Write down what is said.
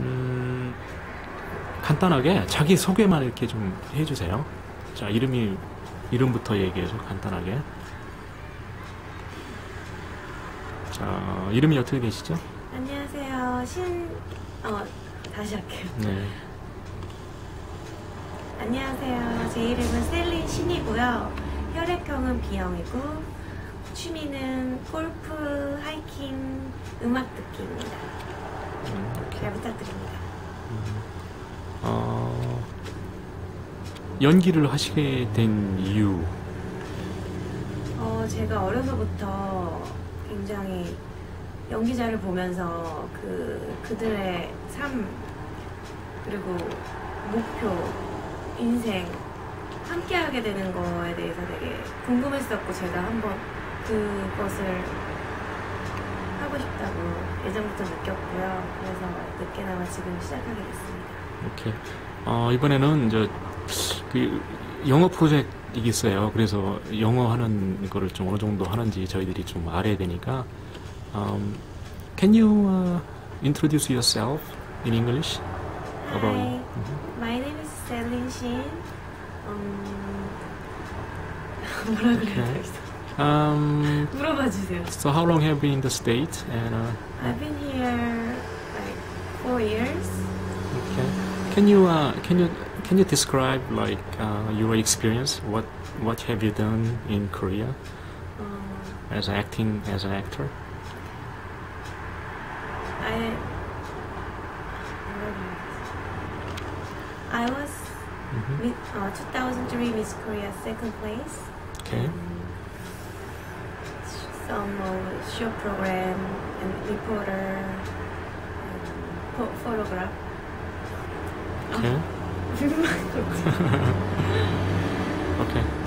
음, 간단하게 자기 소개만 이렇게 좀 해주세요. 자, 이름이, 이름부터 얘기해서 간단하게. 자, 이름이 어떻게 되시죠? 안녕하세요. 신, 어, 다시 할게요. 네. 안녕하세요. 제 이름은 셀린 신이고요. 혈액형은 B형이고, 취미는 골프, 하이킹, 음악 듣기입니다. 잘 부탁드립니다. 어, 연기를 하시게 된 이유. 어, 제가 어려서부터 굉장히 연기자를 보면서 그, 그들의 삶, 그리고 목표, 인생, 함께 하게 되는 거에 대해서 되게 궁금했었고, 제가 한번 그것을 하고 싶다고 예전부터 느꼈고요. 그래서 늦게나마 지금 시작하게 됐습니다. 이렇게. 어, 이번에는 저, 그, 영어 프로젝트 있어요. 그래서 영어 하는 거를 좀 어느 정도 하는지 저희들이 좀 알아야 되니까. Um, can you uh, introduce yourself in English? About Hi, you? Mhm. my name is Selin Shin. 음, 뭐라 그래야. 되겠어? Um, so how long have you been in the state? And uh, I've been here like four years. Okay. Can you uh, can you can you describe like uh, your experience? What what have you done in Korea um, as acting as an actor? I I was mm -hmm. uh, 2003 Miss Korea second place. Okay show program and reporter and photograph. Okay. okay.